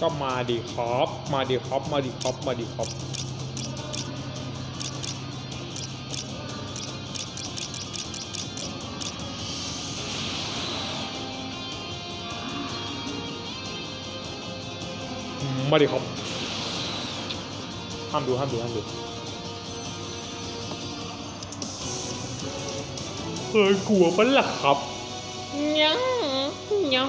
ก็มาดีครับมาดีครับมาดีครับมาดีครับมาดีครับห้ามดูห้ามดูห้ามดูเคยกลัวปะล่ะครับยังยัง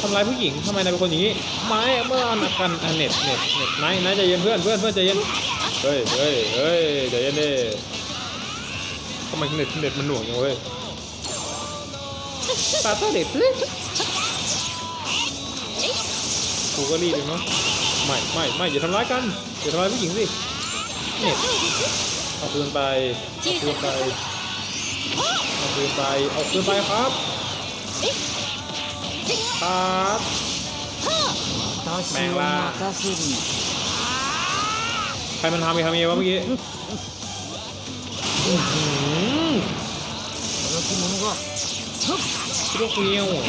ทำร้ายผู้หญิงทำไมนายเป็นคนอย่างนี้ไม่เมื่อนักกันอะเน็ตเน็ตเน็ตนายนายใจเย็นเพื่อนเพื่อนเพื่อนใจเย็นเฮ้ยเฮ้ยเฮ้ยใจเย็นดิทำไมเน็ตเน็ตมันหน่วงจังเว้ยตาตาเด็กเลยกูก็รีบเองเนาะไม่ไม่ไม่อย่าทำร้ายกันอย่าทำร้ายผู้หญิงสิเน็ตเอาปืนไปเอาปืนไปเอาปืนไปเอาปืนไปครับ ปั๊บ แมงล่า ใครมันทำไปทำเองวะเมื่อกี้อื้อยิ่กเงี้ยวเหรอ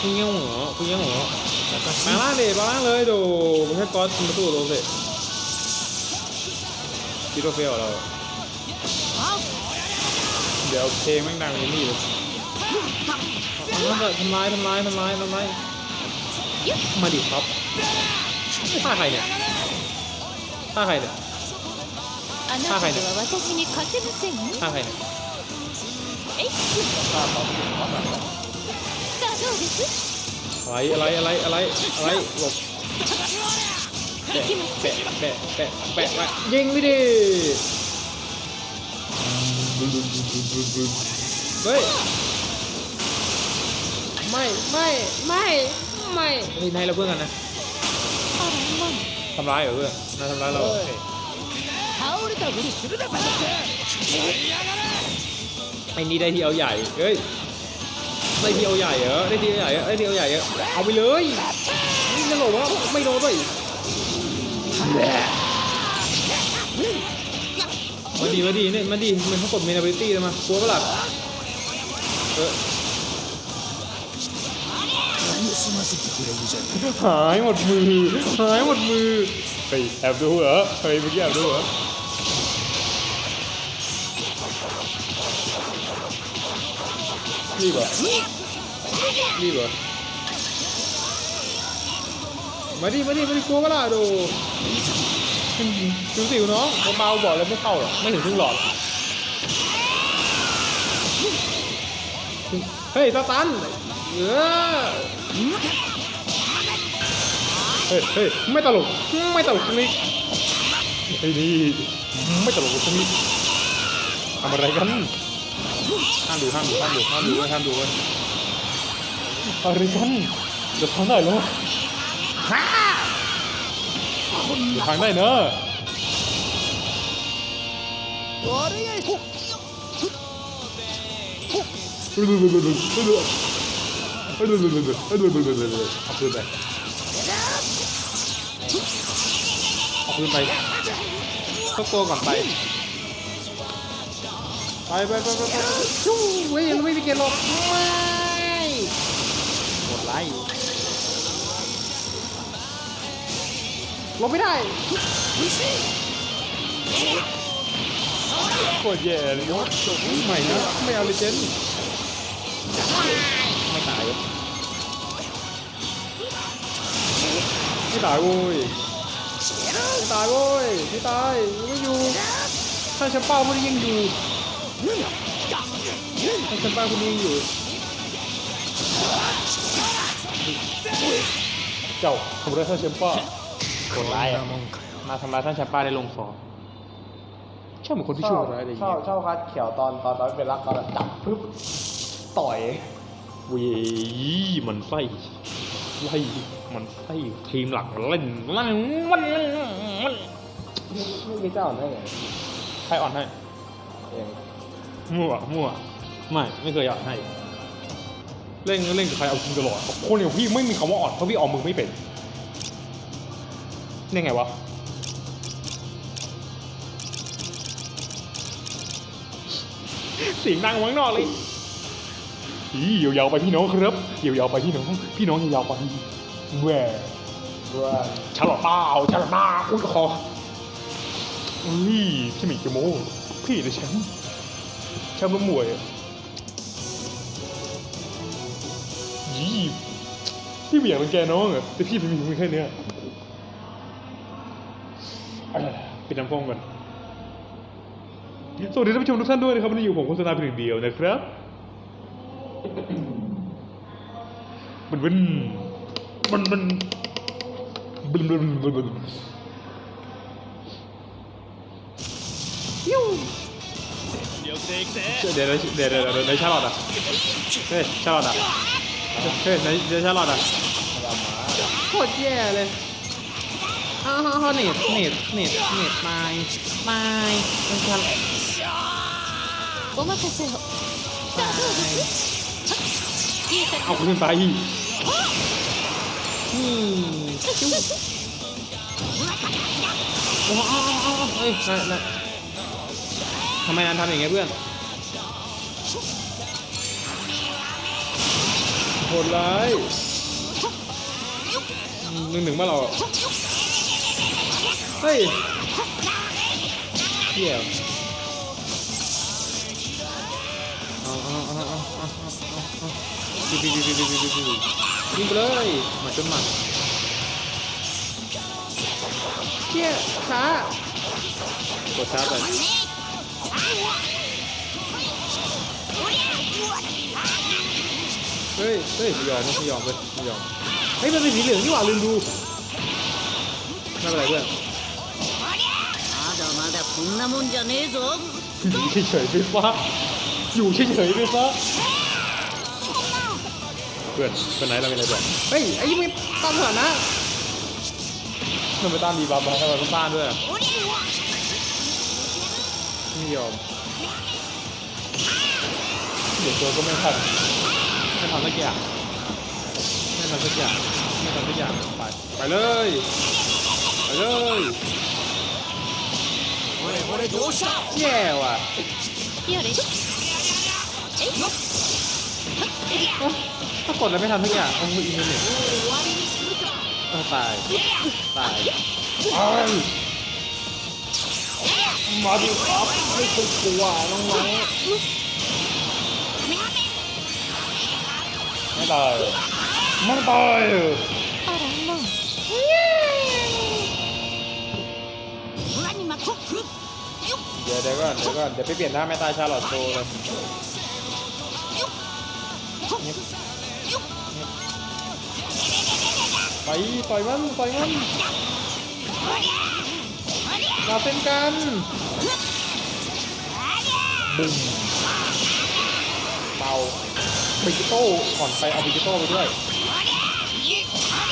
กูเงี้ยวเหรอกูเงี้ยวเหรอมาล่าเดิมาล่าเลยดูมันแค่ก๊อตมาตู้ลงสิคิดว่าเฟลเรา เดี๋ยวเพลงแม่งดังกว่นี่เลย ทำร้ายทำร้ายทำร้ายทำร้ายมาดิครับฆ่าใครเนี่ยฆ่าใครเนี่ยฆ่าใครเนี่ยฆ่าใครเนี่ยฆ่ารอะไรอะไรอะไรอะไรหลบแปะแปะแปะแปะแปะแปะยิงไม่ดีเฮ้ย ไม่ไม่ไม่ไม่นี่ให้เราเพื่อนกันนะทำร้ายเหรอเพื่อนน่าทำร้ายเราไอ้นี่ได้ที่เอาใหญ่เฮ้ยได้ที่เอาใหญ่เหรอได้ที่เอาใหญ่ได้ที่เอาใหญ่เอาไปเลยนี่จะหลบวะไม่โดนด้วยมาดีมาดีเนี่ยมาดีมันเขากดเมนเบอร์ตี้เลยมากลัวปะล่ะเออ 済ませてくれるじゃない หายหมดมือหายหมดมือเฮ้ยแอบดูเหรอเฮ้ยเมื่อกี้แอบดูเหรอรีบเหรอรีบเหรอมาดิมาดิมาดิกลัวปะล่ะดูดูสิวน้องเบาๆบอกเลยไม่เข้าหรอกไม่ถึงครึ่งหลอดเฮ้ยตาตันเออ เฮ้ยเฮ้ยไม่ตลก ไม่ตลกชนิดไอ้นี่ไม่ตลกชนิดทำอะไรกันห้ามดูห้ามดูห้ามดูห้ามดูเว้ยห้ามดูเว้ยอะไรกันจะทำได้เหรอฮ่าอย่าทางได้เนอะ ดูดูดูดูดูดูดูดูดูเอาปืนไปเอาปืนไปเข้าตัวก่อนไปไปไปไปไปไปชู้เว้ยยังไม่มีเกลบไม่กดไล่ลบไม่ได้โคตรแย่เลยเนาะไม่นะไม่เอาเลยเจน ไม่ตายโว้ยไม่ตายโว้ยไม่ตายยังอยู่ถ้าฉันเป้าไม่ได้ยิงอยู่ถ้าฉันเป้าคุณยิงอยู่เจ้าทำร้ายท่านแชมป้าคนร้ายมาทำร้ายท่านแชมป้าในโรงฟอร์ชอบเหมือนคนที่ชั่วร้ายเลยชอบชอบคัดเขียวตอนตอนตอนเป็นรักกันจับปึ๊บต่อยเว้ยมันไส้ไล่ มันไล่ทีมหลักเล่นมันมันมันไม่มีเจ้าได้ไงใครอ่อนให้เองมั่วมั่วไม่ไม่เคยอ่อนให้ เล่นเล่นกับใครเอาจริงตลอดคนอย่างพี่ไม่มีคำว่าอ่อนเพราะพี่ออกมือไม่เป็นนี่ไงวะเสียงดังข้างนอกเลยอียาวๆไปพี่น้องครับยาวๆไปพี่น้องพี่น้องยาวๆไป แหวด้วยฉลอดเปล่าฉลอดเปล่าอุ้ยคออุ้ยพี่หมีเกโมพี่เลยแชมป์แชมป์ล้มมวยอะยี่พี่ไม่ยากรังแกน้องอะแต่พี่เป็นมีมือแค่เนี้ยเอาล่ะปิดน้ำฟองก่อนสวัสดีท่านผู้ชมทุกท่านด้วยนะครับวันนี้อยู่ผมโฆษณาเพียงเดียวนะครับ มันมันันมันบึ้มบึ้มบึ้มบึ้มยูเดี๋ยวเดี๋ยวเดี๋ยวดี๋ดี๋ยในชาลอตอะเฮ้ยชาลอตอะเฮ้ยในในชาลอตอะโคตรแย่เลยเฮ้าเน็ตเน็ตเน็ตเน็ตไม่ไม่มันจะผมมาเป็นเซลล์เอาคุณตาย โอ้โหเฮ้ยนั่นทำไมนันทำอย่างเงี้ยเพื่อนโหดร้ายหนึ่งหนึ่งมาเราเฮ้ยเที่ยวเอาเอาเอาเอาเอาเอาเอา ยิงไปเลยหมาจนหมันเชี่ยช้ากดช้าไปเฮ้ยเฮ้ยไม่ยอมไม่ยอมเลยไม่ยอมเฮ้ยมันเป็นสีเหลืองนี่หว่าลืมดูไม่เป็นไรเพื่อน まだまだこんなもんじゃねえぞ อยู่เฉยๆไปซะอยู่เฉยๆไปซะ เพื่อนเพื่อนไหนเรามีอะไรบอกเฮ้ยไอ้ยี่มีตั้งเหรอนนะมันไปตั้งดีบาบมาให้เราต้องต้านด้วยไม่ยอมเดี๋ยวตัวก็ไม่ทันไม่ทำสักอย่างไม่ทำสักอย่างไม่ทำสักอย่างไปไปเลยไปเลยแย่ว่ะเย่เลย ถ้ากดแล้วไม่ทำทุกอย่างโอ้ยอินเทอร์เน็ตเออตายตายมาดิครับไม่เคยกลัวน้องไม้ไม่ตายไม่ตายเดี๋ยวเดี๋ยวก่อนเดี๋ยวก่อนเดี๋ยวไปเปลี่ยนหน้าแม่ตายชาลอตโตเลย ไปต่อยมันต่อยมันมาเส้นกันบุ้มเบาบิกิโต้ก่อนไปเอาบิกิโต้ไปด้วย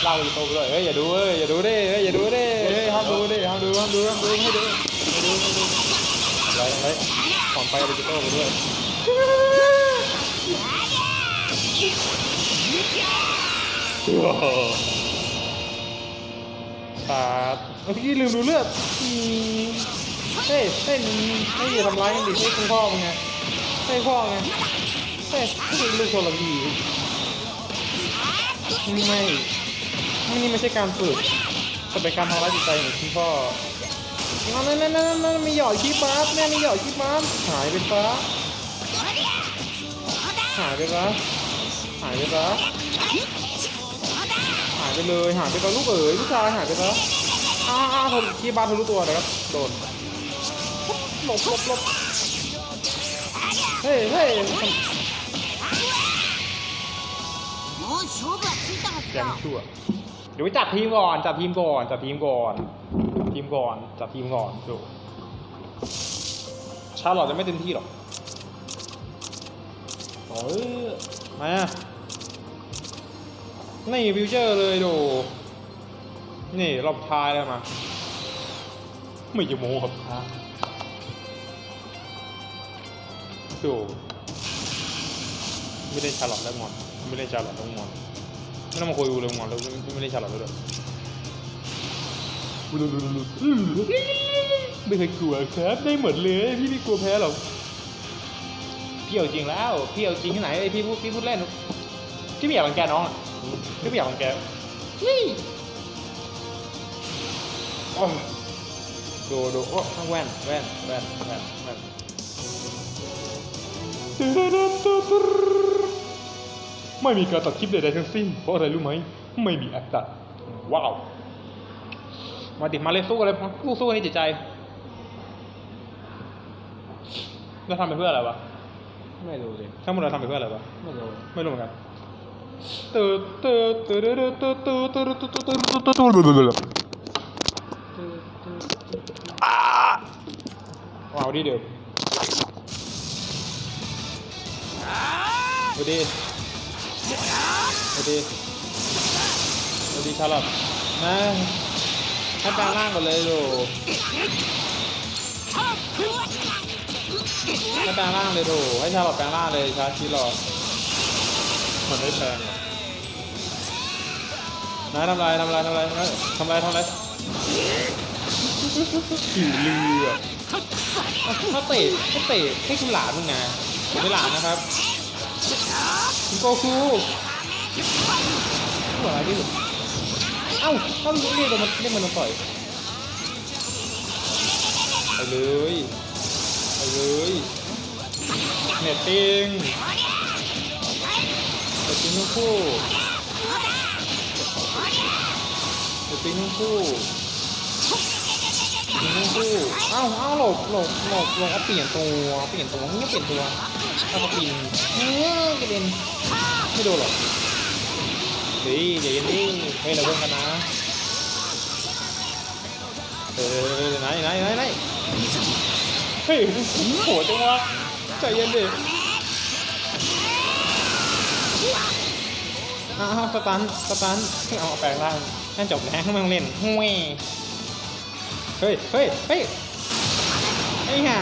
เล่าบิกิโต้ไปด้วยเฮ้ยอย่าดูเฮ้ยอย่าดูดิเฮ้ยอย่าดูดิเฮ้ยห้ามดูดิห้ามดูห้ามดูห้ามดูให้ดูให้ดูให้ดูไรอะไรก่อนไปเอาบิกิโต้ไปด้วยว้ ปาดเมื่อกี้ลืมดูเลือดอืมเฮ้ยเฮ้ยมึงไม่อย่าทำร้ายกันดิเฮ้ยคุณพ่อมึงไงเฮ้ยพ่อไงเฮ้ยไม่ใช่ลูกคนละดีไม่ไม่นี่ไม่ใช่การฝึกแต่เป็นการทำร้ายจิตใจของคุณพ่อนั่นนั่นนั่นนั่นมีหยอดขี้ม้าแม่มีหยอดขี้ม้าหายไปซะหายไปซะหายไปซะหาย ไปเลยหายไปตอนลูกเอ๋ยลูกชายหายไปแล้วอ้าวทนขี้บ้านทะลุตัวนะครับโดนหลบหลบหลบเฮ้ยเฮ้ยยังชั่วเดี๋ยวไจับทีมก่อนจับทีมก่อนจับทีมก่อนทีมก่อนจับทีมก่อนดูชาลอตจะไม่เต็มที่หรอกเฮ้ยมา นี่ฟิวเจอร์เลยดูนี่รอบท้ายแล้วมา ไม่จะโม้ครับดูไม่ได้ชาร์ลอตแล้วงอนไม่ได้ชาร์ลอตแล้วงอนไม่ต้องมาคุยกูเลยงอนแล้วไม่ไม่ได้ชาร์ลอตแล้วด้วยไม่เคยกลัวครับได้หมดเลยพี่ไม่กลัวแพ้หรอกพี่เอาจริงแล้วพี่เอาจริงที่ไหนไอพี่พูดพี่พูดเล่นพี่ไม่อยากรังแกน้องอะ พี่ไม่อยากรังแกนี่โอ้ยดูดูโอ้ข้างแว่นแว่นแว่นแว่นแว่นไม่มีการตัดคลิปใดๆทั้งสิ้น เพราะอะไรรู้ไหม ไม่มีแอปตัด ว้าว มาดิมาเลยสู้กันเลยสู้สู้กันให้จิตใจเราทำไปเพื่ออะไรวะ ไม่รู้เลยทั้งหมดเราทำไปเพื่ออะไรวะ ไม่รู้ ไม่รู้เหมือนกัน เอาดิเดี๋ยวสวัสดีสวัสดีสวัสดีชาลอตนะให้แปลงร่างก่อนเลยดูให้แปลงร่างเลยดูให้ชาลอบแปลงร่างเลยชาชีลอตมันได้แปลง นายทำไรทำไรทำไรทำไรทำไรทำไรหิวเรือถ้าเตะถ้าเตะให้คุณหลานมึงไงผมไม่หลานนะครับคุณโกคูหัวอะไรดิเอ้าเอ้าเรียกมันเรียกมันมาต่อยไปเลยไปเลยเน็ตติ้งเน็ตติ้งทั้งคู่ เน็ตติ้งทั้งคู่เน็ตติ้งทั้งคู่เอ้าเอ้าหลบหลบหลบหลบเอาเปลี่ยนตัวเปลี่ยนตัวเงี้ยเปลี่ยนตัวเอามาปีนเงี้ยกระเด็นไม่โดนหรอกเฮ้ยเดี๋ยวเย็นดิเฮ้ยเราเพิ่งกันนะเออไหนไหนไหนไหนเฮ้ยโหดจังวะใจเย็นดิอ้าวสตันสตันเอาแปลงร่าง นั่นจบแล้วไม่ต้อเล่นห้วยเฮ้ยเฮ้ยเฮ้ยไอ้ห่า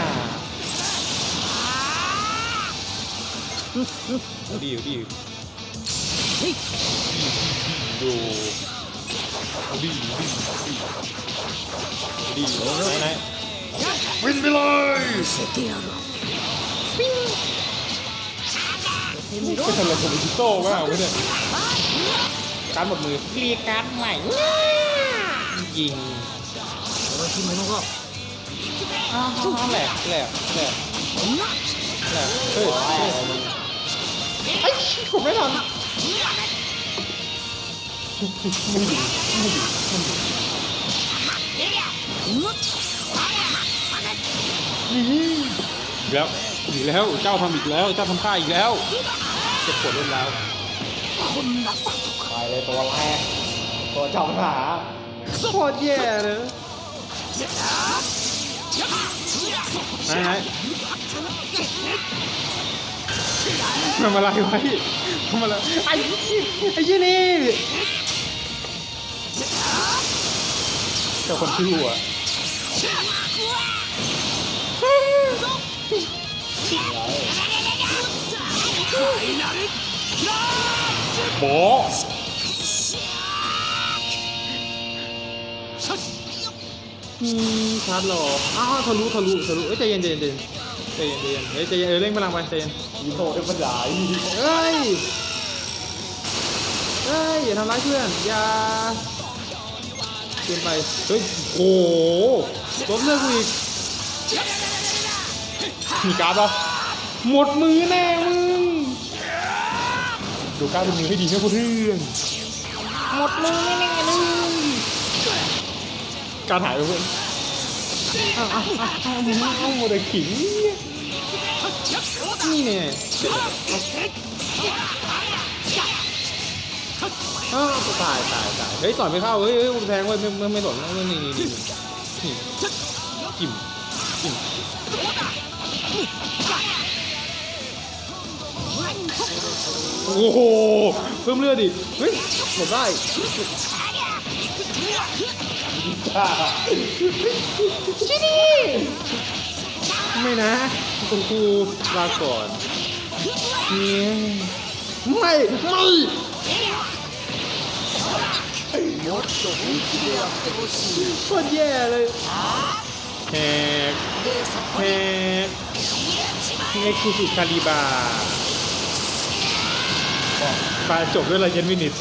ดีดีดูดีดีดีไหนไหนวินไปเลยไม่ทำอะไรผมดิโต้มากเว้ยเนี่ย การหมดมือเรีการใหม่ยิงแล้วที่มันก็แหลกแหลกแหลกแหลกเฮ้ยไอ้ผมไม่ทันมันดีมันดีมันดีแล้วอีกแล้วเจ้าทำอีกแล้วเจ้าทำข้าอีกแล้วเจ็บปวดเล่นแล้ว เลยตัวแรกตัวเจ้าปัญหาโคตรแย่เลยไหนไหนทำอะไรไว้ทำอะไรไอ้ไอ้ยี่นี่เจ้าคนชื่ออะหมออื ชาร์จหรออ้าวทะลุทะลุทะลุเอ้ยใจเย็นใจเย็นใจเย็นใจเย็นใจเย็นเฮ้ยใจเย็นเออเร่งพลังไปใจเย็นยีโตเป็นปัญหาเอ้ยเอ้ยอย่าทำร้ายเพื่อนอย่าเกินไปเฮ้ยโอ้โหลดเลือดกูอีกมีการ์ดปะหมดมือแน่มึงดูการ์ดเป็นมือให้ดีนะเพื่อนหมดมือแน่เลย การหายไปเพื่อนอ้าวอ้าวอ้าวอ้าวมึงเอาหมดเลขิงนี่เนี่ยอ้าวตายตายตายเฮ้ยต่อยไม่เข้าเฮ้ยเฮ้ยกูแทงเว้ยไม่ไม่ไม่สนไม่นี่นี่นี่นี่จิ้มจิ้ม โอ้โหเพิ่มเลือดดิเฮ้ยหมดได้ชินี่ไม่นะคุณครูลาก่อนเนี่ยไม่ไม่มดสงโคตรแย่เลยแหกแหกแหกคือสุคาริบา ปาจบด้วยลายเย็นวินิส